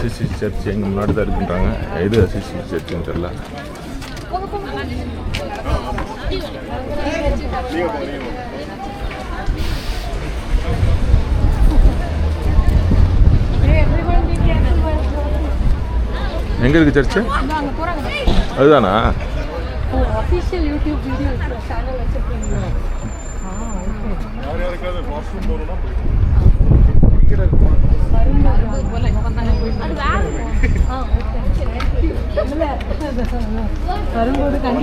Assisi search எங்கள் முன்னாடி தான் இருக்குன்றாங்க. எது அசிசி சர்ச்சுன்னு தெரில எங்கே இருக்குது சர்ச்சு? அதுதானா? Oh official YouTube video channel வச்சுருக்கீங்களா ஆ ஓகே. யார் யாருக்காவது வாஷ்ரூம் போறோம்னா பார்த்தீங்களா We இருக்கு we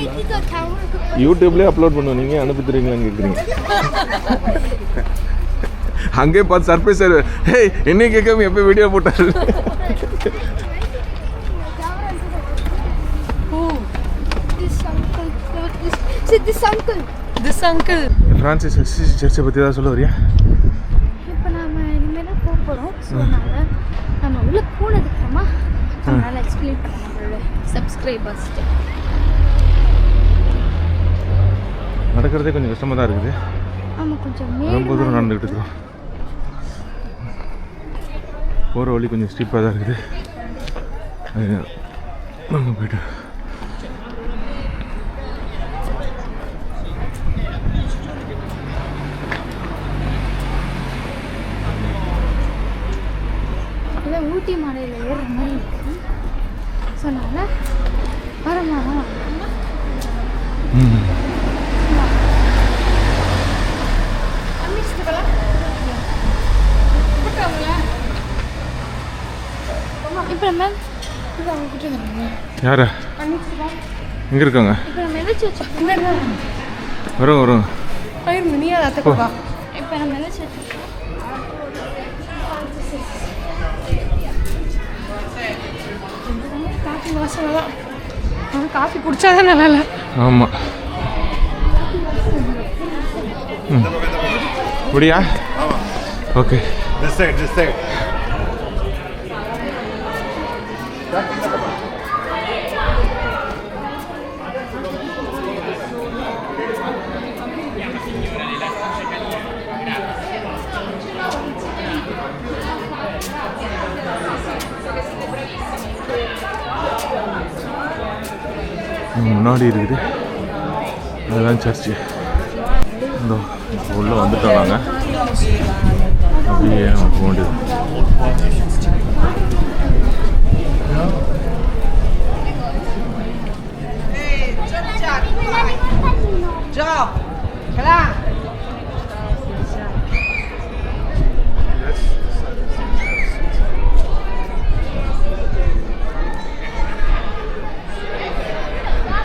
taking a camera? யூடியூப்லேயே அப்லோட் பண்ணுவோம். நீங்கள் அனுப்பி தருவீங்களான்னு கேட்குறீங்க அங்கேயே பார்த்து சர்ப்ரைஸ் ஹே என்னையும் கேட்காம எப்போ வீடியோ போட்டாரு? ஃப்ரான்சிஸ் சர்ச்சை பற்றி தான் சொல்ல வரியா? இப்போ நாம இனிமேல் போகிறோம் உள்ளே போனதுக்கப்புறமா அதனால் எக்ஸ்பிளைன் பண்ண நம்மளோட சப்ஸ்கிரைபர்ஸ் நடக்கிறதே கொஞ்சம் கஷ்டமாக தான் இருக்குது. ஆமாம் கொஞ்சம் ரொம்ப தூரம் நடந்துக்கிட்டு இருக்கிறோம் போகிற வழி கொஞ்சம் ஸ்டீப்பாக தான் இருக்குது. வாங்க போயிட்டு இல்லை ஊட்டி மலையில் ஏறுற மாதிரி இருக்கு. ஸோ அதனால் வரமா ம் இப்போ நம்ம யாரா? எங்கே இருக்காங்க? வரோம் வரோம் இப்போ நம்ம காஃபி தான். ஆனால் காஃபி குடிச்சாதான் நல்லா இல்லை. ஆமாம் ம். முடியா ஓகே. முன்னாடி இருக்குது. அதுதான் சர்ச்சு. இந்த உள்ளே வந்துட்டோம் நாங்கள் அப்படியே போக வேண்டியது.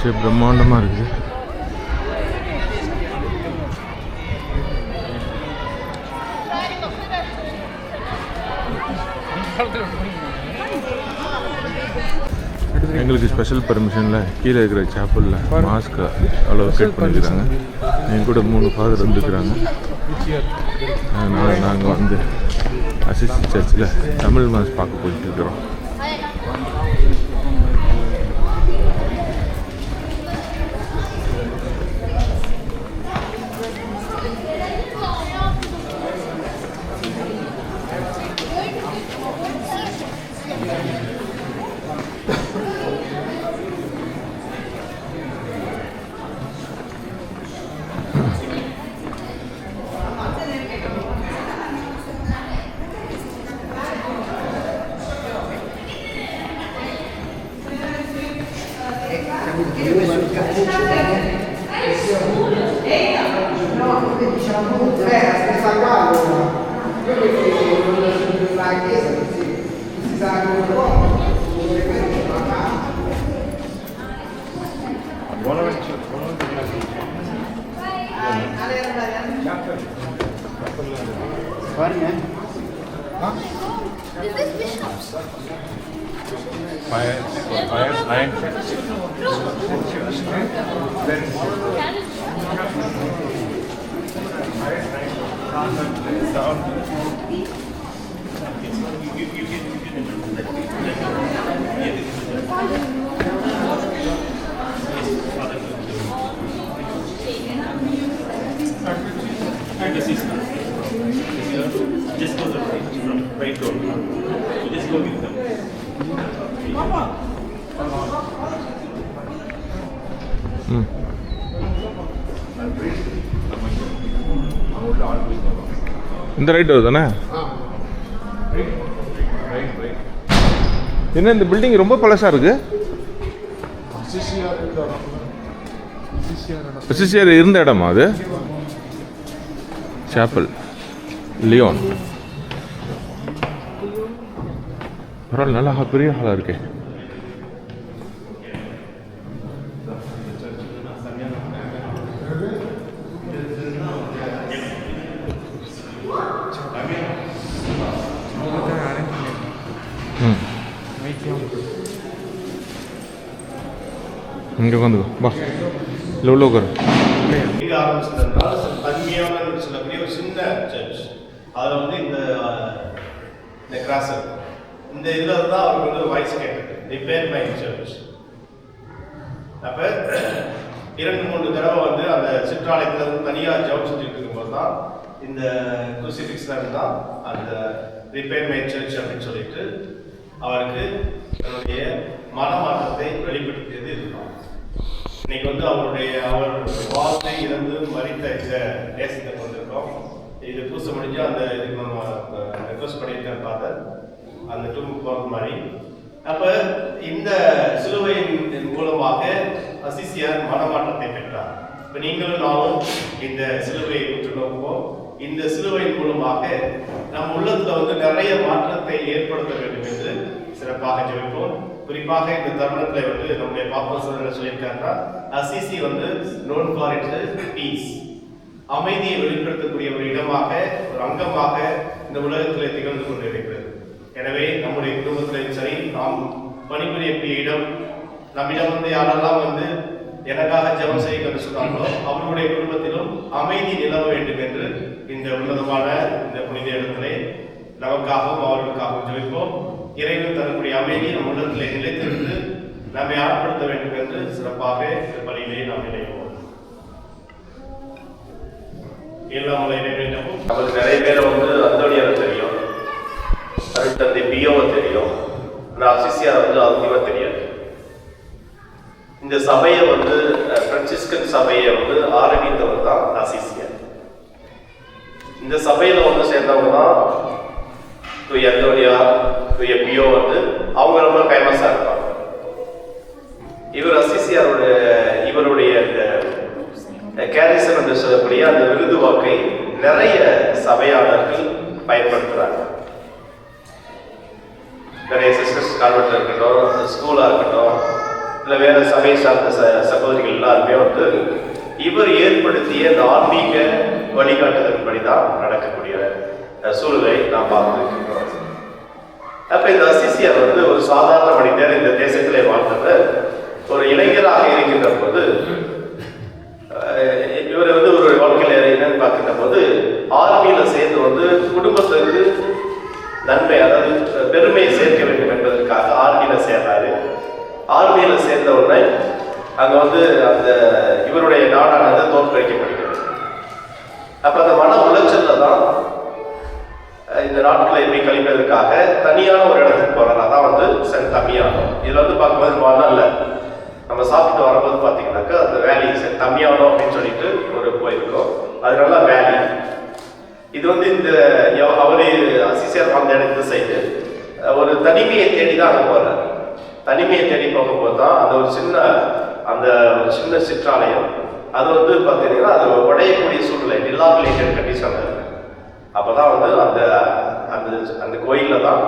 சரி பிரம்மாண்டமாக இருக்குது. எங்களுக்கு ஸ்பெஷல் பர்மிஷனில் கீழே இருக்கிற சாப்பலில் மாஸ்க் அவ்வளோ செட் பண்ணிக்கிறாங்க என் கூட மூணு ஃபாதர் வந்துக்கிறாங்க அதனால் நாங்கள் வந்து அசிஸ்டி சர்ச்சில் தமிழ் மாஸ் பார்க்க போயிட்டு இருக்கிறோம். இந்த ரைட் வருதானே என்ன இந்த பில்டிங் ரொம்ப பழசா இருக்கு? சிசிஆர் இருந்த இடமா அது? சாப்பல் லியோன் பரவாயில்ல நல்லா ஹா- பெரிய ஹாலாக இருக்கே ம் இங்கே உட்காந்துக்கோ பா இல்லை உள்ள உட்காரு எங்க தன்மையான சொல்லக்கூடிய ஒரு சின்ன சர்ச் அதில் வந்து இந்த இந்த கிராசர் இந்த இதில் தான் அவருக்கு வந்து வாய்ஸ் கேட்டது ரிப்பேர் மை சர்ச் அப்போ இரண்டு மூன்று தடவை வந்து அந்த சிற்றாலயத்தில் வந்து தனியாக ஜெபம் செஞ்சுட்டு இருக்கும்போது தான் இந்த குசிபிக்ஸ் தான் அந்த ரிப்பேர் மை சர்ச் அப்படின்னு சொல்லிட்டு அவருக்கு தன்னுடைய மனமாற்றத்தை வெளிப்படுத்தியது இதுதான். இன்னைக்கு வந்து அவருடைய அவர் வாழ்க்கை இறந்து மறித்த இந்த தேசத்தை வந்திருக்கோம் இது புதுசு முடிஞ்சு அந்த இதுக்கு நம்ம ரெக்வஸ்ட் பண்ணியிருக்கேன் ஃபாதர் அந்த டூமுக்கு போகிறது மாதிரி. அப்ப இந்த சிலுவையின் மூலமாக அசிசியார் மனமாற்றத்தை பெற்றார். இப்ப நீங்களும் நானும் இந்த சிலுவையை உற்று நோக்குவோம். இந்த சிலுவையின் மூலமாக நம் உள்ளத்துல வந்து நிறைய மாற்றத்தை ஏற்படுத்த வேண்டும் என்று சிறப்பாக ஜெபிப்போம். குறிப்பாக இந்த தருணத்துல வந்து நம்முடைய பாப்பா சொல்ல சொல்லியிருக்காருன்னா அசிசி வந்து நோன் ஃபார் இட்ஸ் பீஸ் அமைதியை வெளிப்படுத்தக்கூடிய ஒரு இடமாக ஒரு அங்கமாக இந்த உலகத்தில் திகழ்ந்து கொண்டிருக்கிறது. எனவே நம்முடைய குடும்பத்திலும் சரி நாம் பணிபுரியக்கூடிய இடம் நம்மிடம் வந்து யாரெல்லாம் வந்து எனக்காக ஜெபம் செய்ய என்று சொன்னாங்களோ அவர்களுடைய குடும்பத்திலும் அமைதி நிலவ வேண்டும் என்று இந்த உன்னதமான இந்த புனித இடத்திலே நமக்காகவும் அவர்களுக்காகவும் ஜெபிப்போம். இறைவன் தரக்கூடிய அமைதி நம் உள்ளத்திலே நிலைத்திருந்து நம்மை ஆட்படுத்த வேண்டும் என்று சிறப்பாக இந்த பணியிலே நாம் இணைவோம் இல்லாமல் இறைவனிடமும் நமக்கு நிறைய பேரை வந்து அந்தோனியாரை தெரியும். அருட்தந்தை பியோவை தெரியும். ஆனால் அசிசியாரை வந்து அதிகமாக தெரியாது. இந்த சபையை வந்து பிரான்சிஸ்கன் சபையை வந்து ஆரம்பித்தவர் தான் அசிசியர் இந்த சபையில வந்து சேர்ந்தவங்க தான் தூய அந்தோனியா பியோ வந்து அவங்க ரொம்ப ஃபேமஸாக இருப்பாங்க. இவர் அசிசியாருடைய இவருடைய இந்த கேரிசன் என்று சொல்லக்கூடிய அந்த விருது வாக்கை நிறைய சபையாளர்கள் பயன்படுத்துறாங்க. நிறைய சிஸ்டர்ஸ் கான்வென்ட்ல இருக்கட்டும் ஸ்கூலாக இருக்கட்டும் இல்லை வேற சபை சார்ந்த ச- சகோதரிகள் எல்லாருமே வந்து இவர் ஏற்படுத்திய இந்த ஆன்மீக வழிகாட்டுதலின்படி தான் நடக்கக்கூடிய சூழலை நாம் பார்த்துருக்கேன். அப்போ இந்த அசிசியார் வந்து ஒரு சாதாரண மனிதர் இந்த தேசத்திலே வாழ்ந்தவர் ஒரு இளைஞராக இருக்கின்ற போது இவர் வந்து ஒரு வாழ்க்கையில் என்னன்னு பார்க்கின்ற போது ஆர்மியில் சேர்ந்து வந்து குடும்பத்திற்கு நன்மை அதாவது பெருமையை சேர்க்க வேண்டும் என்பதற்காக ஆர்மியில் சேர்றாரு. ஆர்மியில் சேர்ந்த உடனே அங்கே வந்து அந்த இவருடைய நாடானது தோற்கடிக்கப்படுகிறது அப்போ அந்த மன உளைச்சல்ல தான் இந்த நாட்களை எப்படி கழிப்பதற்காக தனியான ஒரு இடத்துக்கு போறாரு. அதான் வந்து சென்ட் தமியானோ இதுல வந்து பார்க்கும்போது மணல்ல நம்ம சாப்பிட்டு வரும்போது பார்த்தீங்கன்னாக்கா அந்த வேலி சென்ட் தமியானோ அப்படின்னு சொல்லிட்டு ஒரு போயிருக்கோம். அது நல்லா வேலி இது வந்து இந்த அவரு அசிசியர் வந்த இடத்து சைடு ஒரு தனிமையை தேடி தான் அங்கே போகிறார் தனிமையை தேடி போகும்போது தான் அந்த ஒரு சின்ன அந்த ஒரு சின்ன சிற்றாலயம் அது வந்து பார்த்தீங்கன்னா அது உடையக்கூடிய சூழ்நிலை டிலாபிலேட்டட் கண்டிஷன் அப்போ தான் வந்து அந்த அந்த அந்த கோயிலில் தான்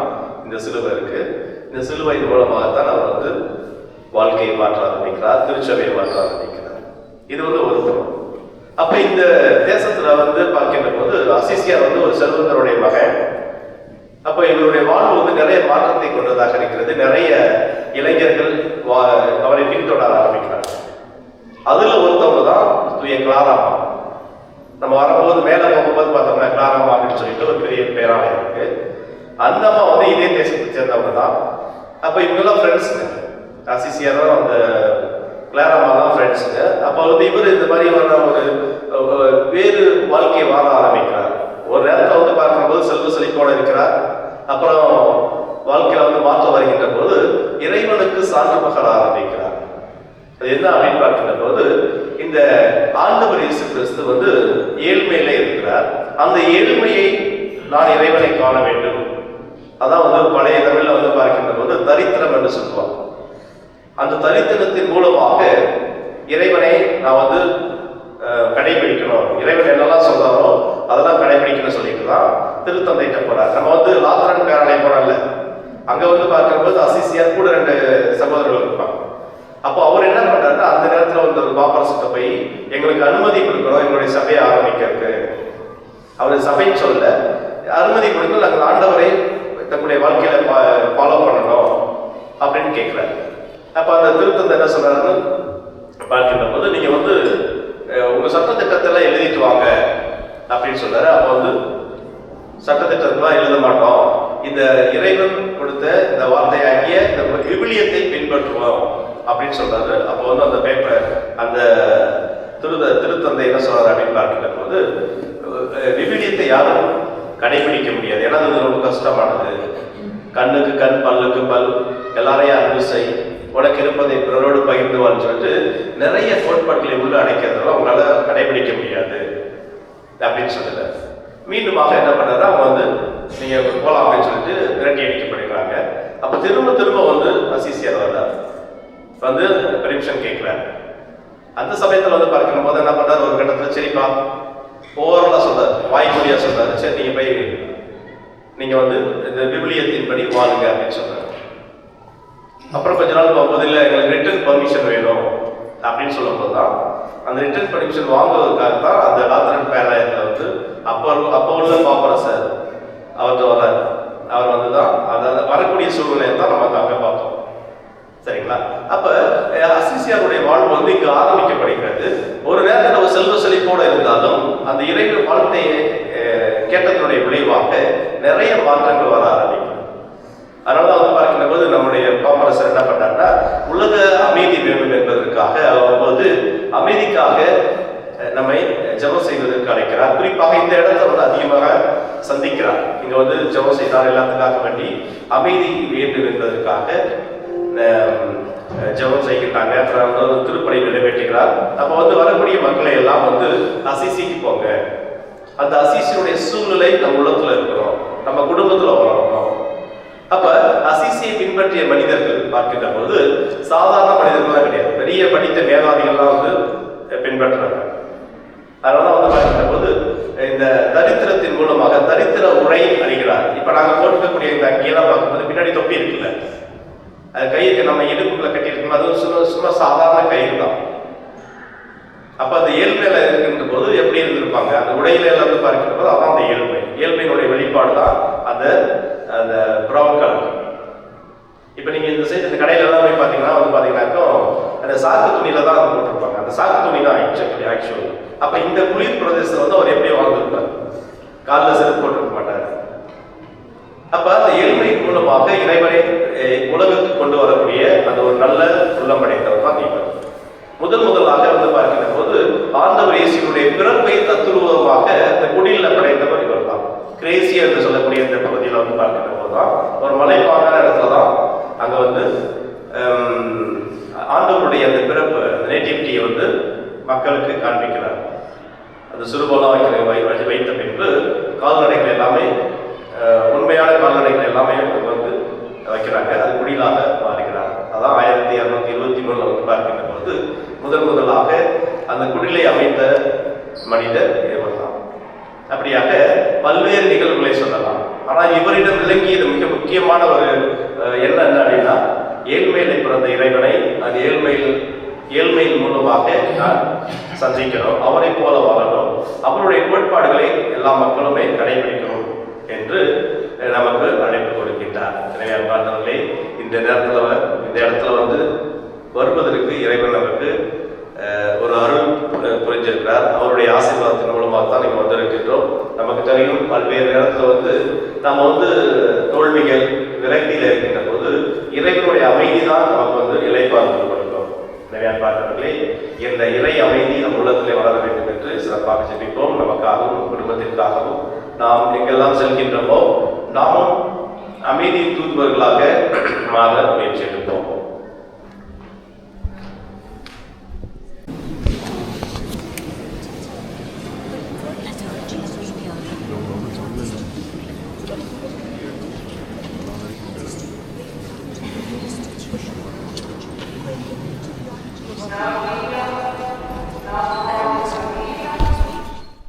இந்த சிலுவை இருக்கு. இந்த சிலுவையின் மூலமாக தான் அவர் வந்து வாழ்க்கையை மாற்ற ஆரம்பிக்கிறார் திருச்சபையை மாற்ற ஆரம்பிக்கிறார். இது வந்து ஒரு புறம் அப்ப இந்த தேசத்துல வந்து பார்க்கின்ற போது அசிசியா வந்து ஒரு செல்வந்தருடைய மகன். அப்ப இவருடைய வாழ்வு வந்து நிறைய மாற்றத்தை கொண்டதாக இருக்கிறது. நிறைய இளைஞர்கள் வா- அவரை பின்தொடர ஆரம்பிக்கிறாங்க. அதுல ஒருத்தவங்க தான் தூய கிளாராமா நம்ம வரும்போது மேல போகும்போது பார்த்தோம்னா கிளாராமா அப்படின்னு சொல்லிட்டு ஒரு பெரிய பேராலயம் இருக்கு. அந்த அம்மா வந்து இதே தேசத்தை சேர்ந்தவங்க தான். அப்போ இவங்கெல்லாம் ஃப்ரெண்ட்ஸுங்க அசிசியாரும் அந்த கிளாராமா தான் ஃப்ரெண்ட்ஸுங்க அப்போ வந்து இவர் இந்த மாதிரி ஒரு ஒரு வேறு வாழ்க்கையை வாழ ஆரம்பிக்கிறார். ஒரு நேரத்தில் வந்து பார்க்கும்போது செல்வ செழிப்போடு இருக்கிறார். அப்புறம் வாழ்க்கையில் வந்து மாற்றம் வருகின்ற போது இறைவனுக்கு சான்று பகர ஆரம்பிக்கிறார். அது என்ன அப்படின்னு பார்க்கின்ற போது இந்த ஆண்டவர் இயேசு கிறிஸ்து வந்து ஏழ்மையில இருக்கிறார். அந்த ஏழ்மையை நான் இறைவனை காண வேண்டும். அதான் வந்து பழைய தமிழ்ல வந்து பார்க்கின்ற போது தரித்திரம் என்று சொல்லுவாங்க. அந்த தரித்திரத்தின் மூலமாக இறைவனை நான் வந்து கடைபிடிக்கணும். இறைவன் என்னெல்லாம் சொல்றாரோ அதெல்லாம் கடைபிடிக்கணும் சொல்லிட்டு தான் திருத்தந்தைட்ட போறார் நம்ம வந்து லாத்திரன் பேரலை போறோம்ல அங்க வந்து பார்க்கும்போது அசிசியார் கூட ரெண்டு சகோதரர்கள் இருப்பாங்க. அப்போ அவர் என்ன பண்றாருன்னா அந்த நேரத்தில் வந்து ஒரு பாப்பரசத்தை போய் எங்களுக்கு அனுமதி கொடுக்கணும் எங்களுடைய சபையை ஆரம்பிக்கிறதுக்கு. அவர் சபை சொல்ல அனுமதி கொடுத்து நாங்கள் ஆண்டவரை தங்களுடைய வாழ்க்கையில ஃபாலோ பண்ணணும் அப்படின்னு கேட்குறாரு அப்போ அந்த திருத்தந்தை என்ன சொல்றாருன்னு பார்க்கின்ற போது நீங்கள் வந்து உங்கள் சட்டத்திட்டத்தெல்லாம் எழுதிட்டு வாங்க அப்படின்னு சொன்னார் அப்போ வந்து சட்டத்திட்டத்தெல்லாம் எழுத மாட்டோம். இந்த இறைவன் கொடுத்த இந்த வார்த்தையாகிய இந்த விவிலியத்தை பின்பற்றுவோம் அப்படின்னு சொல்றாரு. அப்போ வந்து அந்த பேப்பர் அந்த திருத திருத்தந்தை என்ன சொல்றாரு அப்படின்னு பார்க்கின்ற போது விவிலியத்தை யாரும் கடைபிடிக்க முடியாது. ஏன்னா அது ரொம்ப கஷ்டமானது. கண்ணுக்கு கண் பல்லுக்கு பல் எல்லாரையும் அன்பு செய். உனக்கு இருப்பதை பிறரோடு பகிர்ந்துவான்னு சொல்லிட்டு நிறைய கோட்பாடுகளை உள்ள அடைக்கிறதெல்லாம் உங்களால கடைபிடிக்க முடியாது. அப்படின்னு சொல்லல மீண்டுமாக என்ன பண்ணுறதா அவங்க வந்து நீங்க போலாம் அப்படின்னு சொல்லிட்டு விரட்டி அடிக்கப்படுகிறாங்க. அப்ப திரும்ப திரும்ப வந்து அசிசியார் வர்றார். வந்து பெர்மிஷன் கேட்கிறார். அந்த சமயத்துல வந்து பார்க்கணும் போது என்ன பண்றாரு? ஒரு கட்டத்துல சரிப்பா ஓவரலா சொல்றாரு. வாய்மொழியா சொல்றாரு. சரி நீங்க போய் நீங்க வந்து இந்த விவிலியத்தின்படி வாழுங்க அப்படின்னு சொல்றாரு அப்புறம் கொஞ்ச நாள் போகும்போது இல்லை எங்களுக்கு ரிட்டர்ன் பர்மிஷன் வேணும் அப்படின்னு சொல்லும்போது தான் அந்த ரிட்டர்ன் பர்மிஷன் வாங்குவதற்காக தான் அந்த லாத்திரன் பேராயத்தில் வந்து அப்போ அப்போ உள்ள பாப்பரசர் அவர்கிட்ட வர்றாரு அவர் வந்து தான் அதாவது வரக்கூடிய சூழ்நிலையை தான் நம்ம அங்கே பார்த்தோம் சரிங்களா அப்ப அஹ், அசிசியாருடைய வாழ்வு வந்து இங்கு ஆரம்பிக்கப்படுகிறது. ஒரு நேரத்தில் நம்ம செல்வ செழிப்போடு இருந்தாலும் அந்த இறைவன் வாழ்க்கையை கேட்டதனுடைய விளைவாக நிறைய மாற்றங்கள் வர ஆரம்பிக்கும். அதனால தான் வந்து போது நம்முடைய பாப்பரசர் என்ன பண்ணார்னா உலக அமைதி வேண்டும் என்பதற்காக அவ்வப்போது அமைதிக்காக நம்மை ஜெபம் செய்வதற்கு அழைக்கிறார். குறிப்பாக இந்த இடத்தை வந்து அதிகமாக சந்திக்கிறார். இங்க வந்து ஜெபம் செய்தார் எல்லாத்துக்காக வேண்டி அமைதி வேண்டும் என்பதற்காக ஜெபம் செய்கின்றாங்க. அப்புறம் வந்து ஒரு திருப்பணி நிறைவேற்றுகிறார். அப்போ வந்து வரக்கூடிய மக்களை எல்லாம் வந்து அசிசிக்கு போங்க. அந்த அசிசியுடைய சூழ்நிலை நம்ம உள்ளத்துல இருக்கிறோம் நம்ம குடும்பத்துல வளரணும். அப்ப அசிசியை பின்பற்றிய மனிதர்கள் பார்க்கின்ற போது சாதாரண மனிதர்கள்லாம் கிடையாது. பெரிய படித்த மேதாவிகள்லாம் வந்து பின்பற்றுறாங்க. அதனால வந்து பார்க்கின்ற போது இந்த தரித்திரத்தின் மூலமாக தரித்திர உரை அறிகிறார். இப்ப நாங்க போட்டுக்கக்கூடிய இந்த அங்கேயெல்லாம் அது கயிறு நம்ம இடுப்புக்குள்ள கட்டியிருக்கோம் அதுவும் சும்மா சும்மா சாதாரண கயிறு தான். அப்ப அந்த ஏழ்மையில இருக்கின்ற போது எப்படி இருந்திருப்பாங்க? அந்த உடையில எல்லாம் வந்து பார்க்கின்ற போது அதான் அந்த ஏழ்மை ஏழ்மையினுடைய வெளிப்பாடு தான் அந்த அந்த ப்ரௌன் கலர் இப்ப நீங்க இந்த சைடு இந்த கடையில எல்லாம் போய் பாத்தீங்கன்னா வந்து பாத்தீங்கன்னாக்கோ அந்த சாக்கு துணியில தான் அது போட்டிருப்பாங்க. அந்த சாக்கு துணி தான் ஆக்சுவலி ஆக்சுவலி அப்ப இந்த குளிர் பிரதேசத்துல வந்து அவர் எப்படி வாழ்ந்துருப்பார். காலில் செருப்பு போட்டிருக்க மாட்டார். அப்ப அந்த ஏழ்மையின் மூலமாக இறைவனை உலகத்துக்கு கொண்டு வரக்கூடிய அந்த ஒரு நல்ல உள்ளம் படைத்தவர் தான் தீபன் முதல் முதலாக வந்து பார்க்கின்ற போது ஆண்டவர் இயேசுடைய பிறப்பை தத்துருவமாக இந்த குடியில படைத்தவர் இவர் தான். கிரேசி என்று சொல்லக்கூடிய இந்த பகுதியில் வந்து பார்க்கின்ற போது தான் ஒரு மலைப்பாங்கான இடத்துல தான் அங்க வந்து ஆண்டவருடைய அந்த பிறப்பு நேட்டிவிட்டியை வந்து மக்களுக்கு காண்பிக்கிறார். அந்த சிறுபோலாம் வைக்கிற வை- வைத்த பின்பு கால்நடைகள் எல்லாமே அஹ், உண்மையான கால்நடைகள் எல்லாமே வந்து வைக்கிறாங்க அது குடிலாக மாறுகிறார் அதான் ஆயிரத்தி இரநூத்தி இருபத்தி மூணுல வந்து பார்க்கின்ற போது முதல் முதலாக அந்த குடிலை அமைத்த மனிதர் இவர் தான் அப்படியாக பல்வேறு நிகழ்வுகளை சொல்லலாம் ஆனால் இவரிடம் விளங்கியது மிக முக்கியமான ஒரு அஹ், என்ன என்ன அப்படின்னா ஏழ்மையில பிறந்த இறைவனை அந்த ஏழ்மையில் ஏழ்மையின் மூலமாக நான் சந்திக்கணும் அவரை போல வாழணும் அவருடைய கோட்பாடுகளை எல்லா மக்களுமே கடைபிடிக்கணும் என்று அஹ், நமக்கு அழைப்பு கொடுக்கின்றார் எனவே அன்பார்ந்தவர்களே இந்த நேரத்தில் வ- இந்த இடத்துல வந்து வருவதற்கு இறைவன் நமக்கு அஹ், ஒரு அருள் அஹ், புரிஞ்சிருக்கிறார் அவருடைய ஆசீர்வாதத்தின் மூலமாக தான் இங்கே வந்திருக்கின்றோம் நமக்கு தெரியும் பல்வேறு நேரத்தில் வந்து நம்ம வந்து தோல்விகள் விரக்தியில் இருக்கின்ற போது இறைவனுடைய அமைதி தான் நமக்கு வந்து இலைப்பார்த்து கொடுக்கும் நிறைய பார்த்தவர்களே இந்த இறை அமைதி நம் உள்ளத்திலே வளர வேண்டும் என்று சிறப்பாக ஜெபிப்போம் நாம் எங்கெல்லாம் செல்கின்றமோ நாமும் அமைதி தூதுவர்களாக மாற முயற்சி எடுப்போம்.